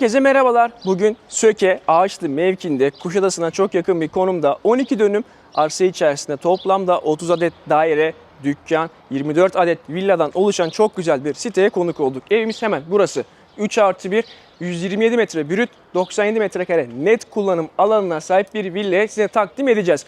Herkese merhabalar. Bugün Söke Ağaçlı mevkinde Kuşadası'na çok yakın bir konumda 12 dönüm arsa içerisinde toplamda 30 adet daire, dükkan, 24 adet villadan oluşan çok güzel bir siteye konuk olduk. Evimiz hemen burası. 3 artı 1, 127 metre brüt, 97 metrekare net kullanım alanına sahip bir villa size takdim edeceğiz.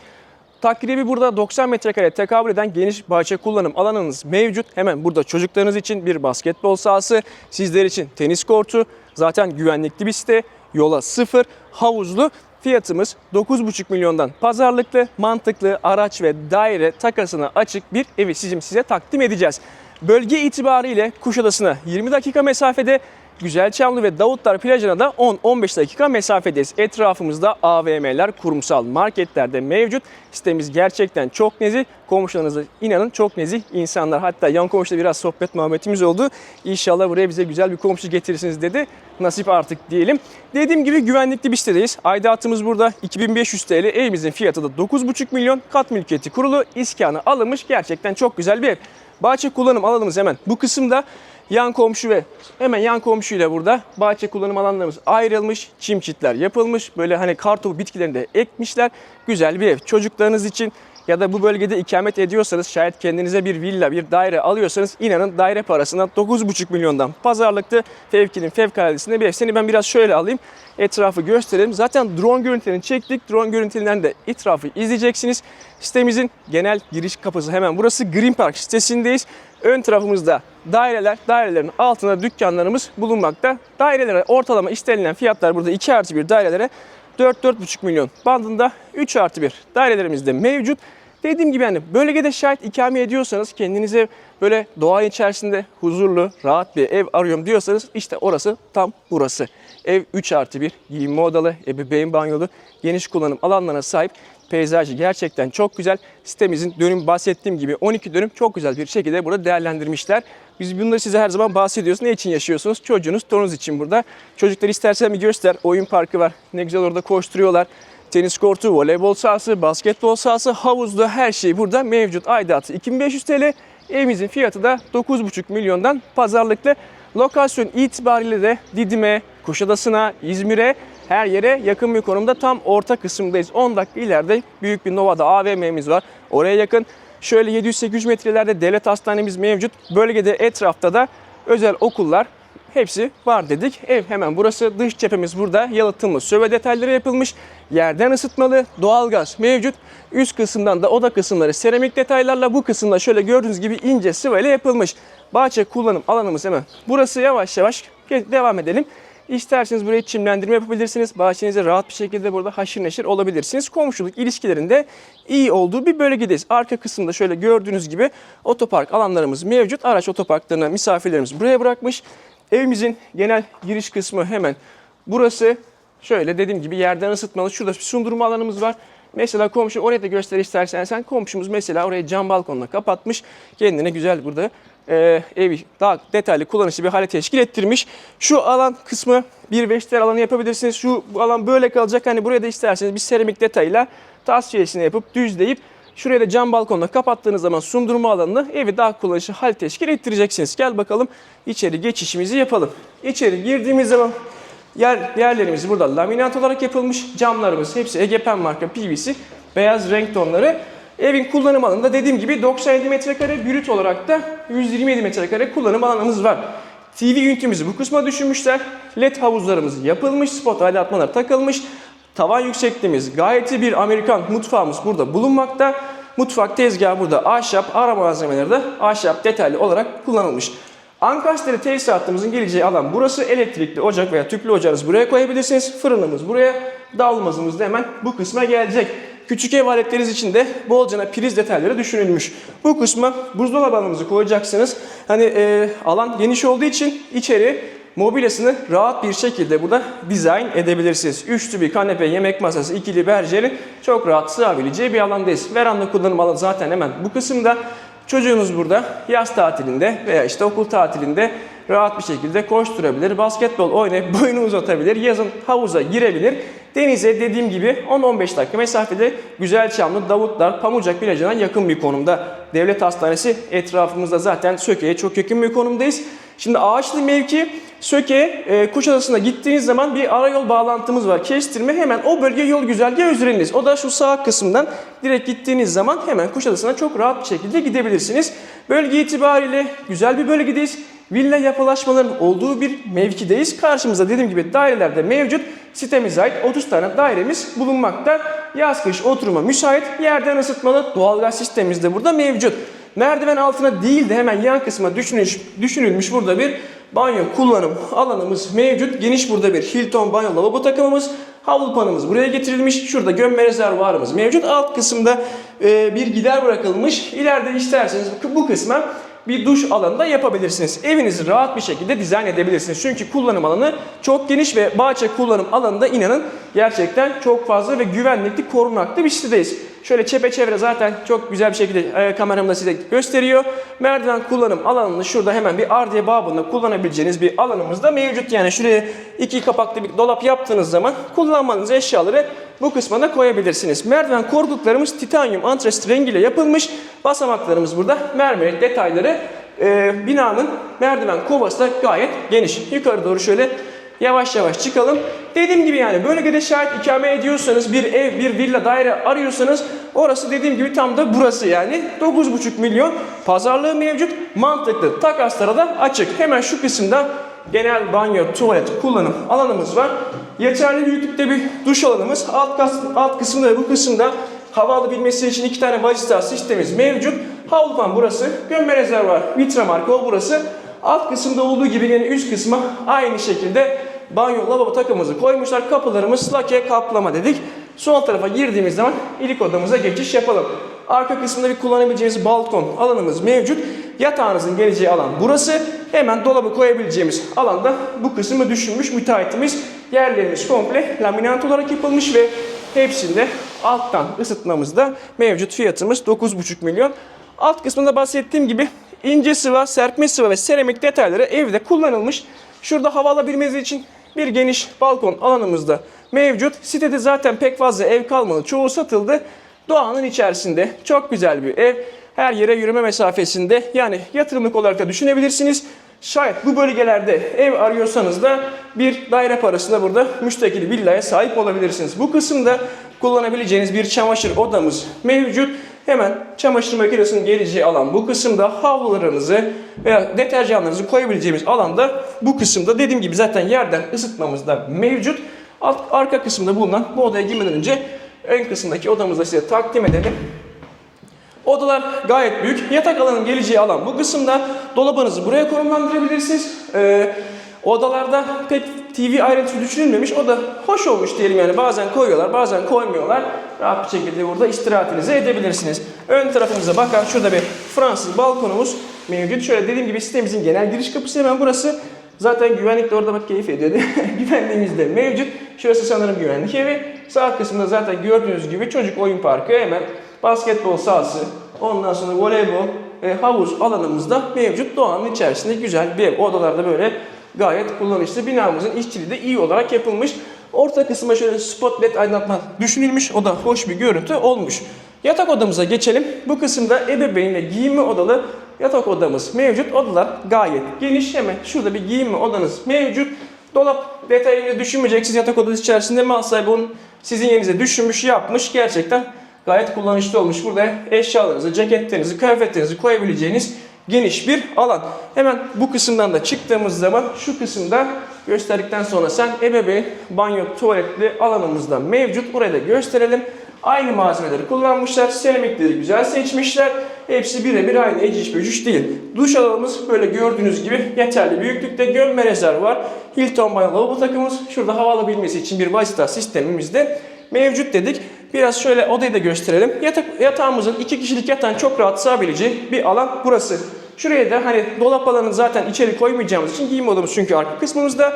Takribi burada 90 metrekare tekabül eden geniş bahçe kullanım alanınız mevcut. Hemen burada çocuklarınız için bir basketbol sahası, sizler için tenis kortu, zaten güvenlikli bir site, yola sıfır, havuzlu. Fiyatımız 9,5 milyondan pazarlıklı, mantıklı araç ve daire takasına açık bir evi sizin size takdim edeceğiz. Bölge itibariyle Kuşadası'na 20 dakika mesafede Güzelçamlı ve Davutlar plajına da 10-15 dakika mesafedeyiz. Etrafımızda AVM'ler, kurumsal marketler de mevcut. Sitemiz gerçekten çok nezih. Komşularınıza inanın çok nezih insanlar. Hatta yan komşuda biraz sohbet muhabbetimiz oldu. İnşallah buraya bize güzel bir komşu getirirsiniz dedi. Nasip artık diyelim. Dediğim gibi güvenlikli bir sitedeyiz. Aidatımız burada 2500 TL. Evimizin fiyatı da 9,5 milyon. Kat mülkiyeti kurulu. iskanı alınmış. Gerçekten çok güzel bir ev. Bahçe kullanım alanımız hemen bu kısımda. Yan komşu ve hemen yan komşuyla burada bahçe kullanım alanlarımız ayrılmış. Çim çitler yapılmış. Böyle hani kartopu bitkilerini de ekmişler. Güzel bir ev. Çocuklarınız için ya da bu bölgede ikamet ediyorsanız şayet kendinize bir villa, bir daire alıyorsanız inanın daire parasına 9,5 milyondan pazarlıklı fevkinin fevkaladesinde bir ev. Seni ben biraz şöyle alayım. Etrafı gösterelim. Zaten drone görüntülerini çektik. Drone görüntülerinden de etrafı izleyeceksiniz. Sitemizin genel giriş kapısı hemen burası. Green Park sitesindeyiz. Ön tarafımızda daireler, dairelerin altında dükkanlarımız bulunmakta. Dairelere ortalama istenilen fiyatlar burada 2 artı 1 dairelere 4-4,5 milyon bandında 3 artı 1 dairelerimiz de mevcut. Dediğim gibi yani bölgede şayet ikame ediyorsanız kendinize böyle doğa içerisinde huzurlu, rahat bir ev arıyorum diyorsanız işte orası tam burası. Ev 3 artı 1, giyinme odalı, ebeveyn banyolu, geniş kullanım alanlarına sahip. Peyzajı gerçekten çok güzel. Sitemizin dönüm bahsettiğim gibi 12 dönüm çok güzel bir şekilde burada değerlendirmişler. Biz bunları size her zaman bahsediyoruz. Ne için yaşıyorsunuz? Çocuğunuz, torunuz için burada. Çocuklar istersen bir göster. Oyun parkı var. Ne güzel orada koşturuyorlar. Tenis kortu, voleybol sahası, basketbol sahası, havuzlu her şey burada mevcut. Aidatı 2500 TL. Evimizin fiyatı da 9,5 milyondan pazarlıklı. Lokasyon itibariyle de Didim'e, Kuşadası'na, İzmir'e her yere yakın bir konumda tam orta kısımdayız. 10 dakika ileride büyük bir Nova'da AVM'miz var. Oraya yakın. Şöyle 700-800 metrelerde devlet hastanemiz mevcut. Bölgede etrafta da özel okullar hepsi var dedik. Ev hemen burası. Dış cephemiz burada. Yalıtımlı söve detayları yapılmış. Yerden ısıtmalı doğalgaz mevcut. Üst kısımdan da oda kısımları seramik detaylarla bu kısımda şöyle gördüğünüz gibi ince sıva ile yapılmış. Bahçe kullanım alanımız hemen. Burası yavaş yavaş devam edelim. İsterseniz buraya çimlendirme yapabilirsiniz. Bahçenize rahat bir şekilde burada haşır neşir olabilirsiniz. Komşuluk ilişkilerinde iyi olduğu bir bölgedeyiz. Arka kısımda şöyle gördüğünüz gibi otopark alanlarımız mevcut. Araç otoparklarına misafirlerimiz buraya bırakmış. Evimizin genel giriş kısmı hemen burası. Şöyle dediğim gibi yerden ısıtmalı. Şurada bir sundurma alanımız var. Mesela komşu oraya da göster istersen sen. Komşumuz mesela orayı cam balkonla kapatmış. Kendine güzel burada e, evi daha detaylı kullanışlı bir hale teşkil ettirmiş. Şu alan kısmı bir veşter alanı yapabilirsiniz. Şu alan böyle kalacak. Hani buraya da isterseniz bir seramik detayla tasfiyesini yapıp düzleyip Şuraya da cam balkonla kapattığınız zaman sundurma alanını evi daha kullanışlı hal teşkil ettireceksiniz. Gel bakalım içeri geçişimizi yapalım. İçeri girdiğimiz zaman yer, yerlerimiz burada laminat olarak yapılmış. Camlarımız hepsi Egepen marka PVC. Beyaz renk tonları. Evin kullanım alanında dediğim gibi 97 metrekare, brüt olarak da 127 metrekare kullanım alanımız var. TV ünitemizi bu kısma düşünmüşler. LED havuzlarımız yapılmış, spot aydınlatmalar takılmış. Tavan yüksekliğimiz gayet iyi bir Amerikan mutfağımız burada bulunmakta. Mutfak tezgahı burada ahşap, ara malzemeleri de ahşap detaylı olarak kullanılmış. Ankastre tesisatımızın geleceği alan burası. Elektrikli ocak veya tüplü ocağınızı buraya koyabilirsiniz. Fırınımız buraya, davlumbazımız da hemen bu kısma gelecek. Küçük ev aletleriniz için de bolcana priz detayları düşünülmüş. Bu kısma buzdolabı alanınızı koyacaksınız. Hani e, alan geniş olduğu için içeri mobilyasını rahat bir şekilde burada dizayn edebilirsiniz. Üçlü bir kanepe, yemek masası, ikili berjerin çok rahat sığabileceği bir alandayız. Veranda kullanım alanı zaten hemen bu kısımda. Çocuğunuz burada yaz tatilinde veya işte okul tatilinde rahat bir şekilde koşturabilir, basketbol oynayıp boyunu uzatabilir, yazın havuza girebilir. Denize dediğim gibi 10-15 dakika mesafede Güzelçamlı, Davutlar, Pamucak plajına yakın bir konumda. Devlet Hastanesi etrafımızda zaten Söke'ye çok yakın bir konumdayız. Şimdi ağaçlı mevki Söke, e, Kuşadası'na gittiğiniz zaman bir arayol bağlantımız var. Kestirme hemen o bölge yol güzergahı üzeriniz. O da şu sağ kısımdan direkt gittiğiniz zaman hemen Kuşadası'na çok rahat bir şekilde gidebilirsiniz. Bölge itibariyle güzel bir bölgedeyiz. Villa yapılaşmaların olduğu bir mevkideyiz. Karşımızda dediğim gibi daireler de mevcut. Sitemize ait 30 tane dairemiz bulunmakta. Yaz kış oturuma müsait. Yerden ısıtmalı doğalgaz sistemimiz de burada mevcut. Merdiven altına değil de hemen yan kısma düşünülmüş, düşünülmüş burada bir banyo kullanım alanımız mevcut. Geniş burada bir Hilton banyo lavabo takımımız. Havlu panımız buraya getirilmiş. Şurada gömme rezervuarımız mevcut. Alt kısımda e, bir gider bırakılmış. İleride isterseniz bu kısma bir duş alanı da yapabilirsiniz. Evinizi rahat bir şekilde dizayn edebilirsiniz. Çünkü kullanım alanı çok geniş ve bahçe kullanım alanında inanın gerçekten çok fazla ve güvenlikli korunaklı bir sitedeyiz. Şöyle çepeçevre zaten çok güzel bir şekilde e, kameramda size gösteriyor. Merdiven kullanım alanını şurada hemen bir ardiye babında kullanabileceğiniz bir alanımız da mevcut. Yani şuraya iki kapaklı bir dolap yaptığınız zaman kullanmanız eşyaları bu kısma da koyabilirsiniz. Merdiven korkuluklarımız titanyum antresit rengiyle yapılmış. Basamaklarımız burada mermer detayları. e, binanın merdiven kovası da gayet geniş. Yukarı doğru şöyle yavaş yavaş çıkalım. Dediğim gibi yani bölgede şayet ikame ediyorsanız bir ev, bir villa daire arıyorsanız orası dediğim gibi tam da burası yani. 9,5 milyon pazarlığı mevcut. Mantıklı. Takaslara da açık. Hemen şu kısımda genel banyo, tuvalet kullanım alanımız var. Yeterli büyüklükte bir duş alanımız. Alt, kas, alt kısımda ve bu kısımda hava alabilmesi için iki tane bacista sistemimiz mevcut. Havlu pan burası. Gömme rezervuar, vitra marka o burası. Alt kısımda olduğu gibi yine üst kısma aynı şekilde banyo, lavabo takımımızı koymuşlar. Kapılarımız lake kaplama dedik. Sol tarafa girdiğimiz zaman ilk odamıza geçiş yapalım. Arka kısmında bir kullanabileceğimiz balkon alanımız mevcut. Yatağınızın geleceği alan burası. Hemen dolabı koyabileceğimiz alanda bu kısmı düşünmüş müteahhitimiz. Yerlerimiz komple laminat olarak yapılmış ve hepsinde alttan ısıtmamız da mevcut. Fiyatımız 9,5 milyon. Alt kısmında bahsettiğim gibi ince sıva, serpme sıva ve seramik detayları evde kullanılmış. Şurada hava alabilmeniz için bir geniş balkon alanımız da mevcut. Sitede zaten pek fazla ev kalmadı. Çoğu satıldı. Doğanın içerisinde çok güzel bir ev. Her yere yürüme mesafesinde yani yatırımlık olarak da düşünebilirsiniz. Şayet bu bölgelerde ev arıyorsanız da bir daire parasında burada müstakil villaya sahip olabilirsiniz. Bu kısımda kullanabileceğiniz bir çamaşır odamız mevcut. Hemen çamaşır makinesinin geleceği alan bu kısımda havlularınızı veya deterjanlarınızı koyabileceğimiz alanda bu kısımda dediğim gibi zaten yerden ısıtmamız da mevcut. Alt, arka kısımda bulunan bu odaya girmeden önce ön kısımdaki odamızı size takdim edelim. Odalar gayet büyük. Yatak alanın geleceği alan bu kısımda. Dolabınızı buraya konumlandırabilirsiniz. Ee, odalarda pek TV ayrıntısı düşünülmemiş. O da hoş olmuş diyelim yani. Bazen koyuyorlar, bazen koymuyorlar. Rahat bir şekilde burada istirahatinizi edebilirsiniz. Ön tarafımıza bakar. Şurada bir Fransız balkonumuz mevcut. Şöyle dediğim gibi sitemizin genel giriş kapısı hemen burası. Zaten güvenlik de orada bak keyif ediyordu. Güvenliğimiz de mevcut. Şurası sanırım güvenlik evi. Sağ kısmında zaten gördüğünüz gibi çocuk oyun parkı hemen basketbol sahası, ondan sonra voleybol, e, havuz alanımız da mevcut. Doğanın içerisinde güzel bir ev. Odalarda böyle gayet kullanışlı. Binamızın işçiliği de iyi olarak yapılmış. Orta kısma şöyle spot led aydınlatma düşünülmüş. O da hoş bir görüntü olmuş. Yatak odamıza geçelim. Bu kısımda ebeveynle giyinme odalı yatak odamız mevcut. Odalar gayet geniş. Hemen şurada bir giyinme odanız mevcut. Dolap detayını düşünmeyeceksiniz yatak odası içerisinde mal sahibi onun sizin yerinize düşünmüş, yapmış. Gerçekten gayet kullanışlı olmuş. Burada eşyalarınızı, ceketlerinizi, kıyafetlerinizi koyabileceğiniz geniş bir alan. Hemen bu kısımdan da çıktığımız zaman şu kısımda gösterdikten sonra sen ebeveyn banyo tuvaletli alanımızda mevcut. Burayı da gösterelim. Aynı malzemeleri kullanmışlar. Seramikleri güzel seçmişler. Hepsi birebir aynı eciş bücüş değil. Duş alanımız böyle gördüğünüz gibi yeterli büyüklükte gömme rezervuar. Hilton banyo lavabo takımımız. Şurada hava alabilmesi için bir vasıta sistemimiz de mevcut dedik. Biraz şöyle odayı da gösterelim. Yatak, yatağımızın iki kişilik yatağın çok rahat sığabileceği bir alan burası. Şuraya da hani dolap alanını zaten içeri koymayacağımız için giyim odamız çünkü arka kısmımızda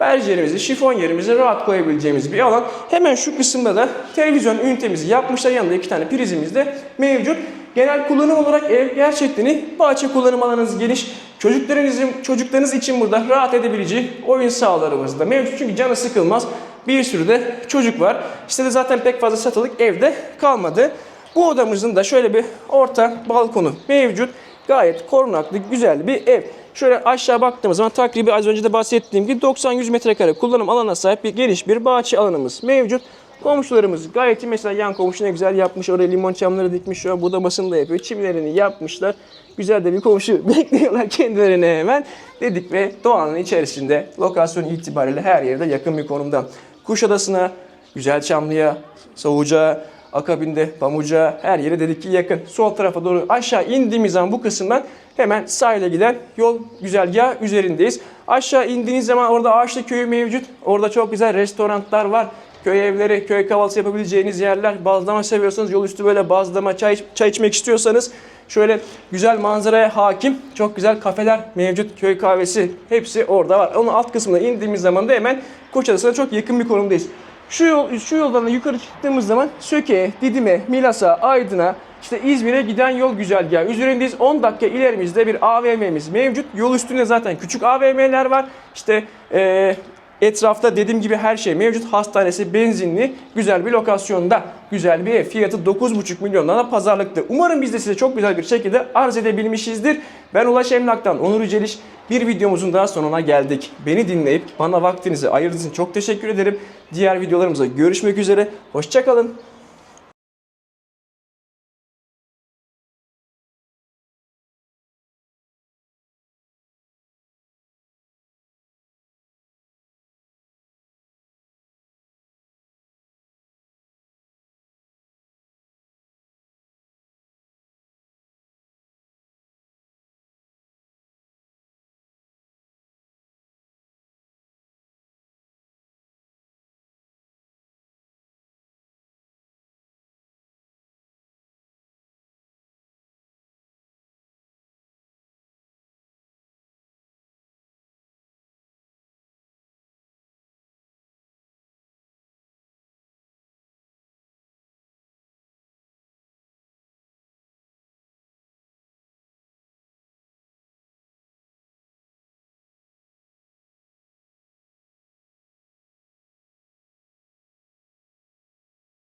berjerimizi, şifon yerimizi rahat koyabileceğimiz bir alan. Hemen şu kısımda da televizyon ünitemizi yapmışlar. Yanında iki tane prizimiz de mevcut. Genel kullanım olarak ev gerçekten bahçe kullanım alanınız geniş. Çocuklarınızın çocuklarınız için burada rahat edebileceği oyun sahalarımız da mevcut. Çünkü canı sıkılmaz. Bir sürü de çocuk var. İşte de zaten pek fazla satılık evde kalmadı. Bu odamızın da şöyle bir orta balkonu mevcut. gayet korunaklı, güzel bir ev. Şöyle aşağı baktığımız zaman takribi az önce de bahsettiğim gibi 90-100 metrekare kullanım alanına sahip bir geniş bir bahçe alanımız mevcut. Komşularımız gayet iyi. Mesela yan komşu ne güzel yapmış. Oraya limon çamları dikmiş. Şu an budamasını da yapıyor. Çimlerini yapmışlar. Güzel de bir komşu bekliyorlar kendilerine hemen dedik ve doğanın içerisinde lokasyon itibariyle her yerde yakın bir konumda. Kuşadası'na, Güzelçamlı'ya, Savuca, akabinde Pamuca her yere dedik ki yakın. Sol tarafa doğru aşağı indiğimiz zaman bu kısımdan hemen sahile giden yol güzergahı üzerindeyiz. Aşağı indiğiniz zaman orada Ağaçlı Köyü mevcut. Orada çok güzel restoranlar var. Köy evleri, köy kahvaltısı yapabileceğiniz yerler. Bazlama seviyorsanız yol üstü böyle bazlama çay, çay içmek istiyorsanız şöyle güzel manzaraya hakim çok güzel kafeler mevcut. Köy kahvesi hepsi orada var. Onun alt kısmına indiğimiz zaman da hemen Kuşadası'na çok yakın bir konumdayız. Şu yol, şu yoldan da yukarı çıktığımız zaman Söke'ye, Didim'e, Milas'a, Aydın'a, işte İzmir'e giden yol güzergahı. Üzerindeyiz 10 dakika ilerimizde bir AVM'miz mevcut. Yol üstünde zaten küçük AVM'ler var. İşte eee, etrafta dediğim gibi her şey mevcut. Hastanesi, benzinli, güzel bir lokasyonda. Güzel bir ev. Fiyatı 9,5 milyondan da pazarlıkta. Umarım biz de size çok güzel bir şekilde arz edebilmişizdir. Ben Ulaş Emlak'tan Onur Yüceliş. Bir videomuzun daha sonuna geldik. Beni dinleyip bana vaktinizi ayırdığınız için çok teşekkür ederim. Diğer videolarımızda görüşmek üzere. Hoşçakalın.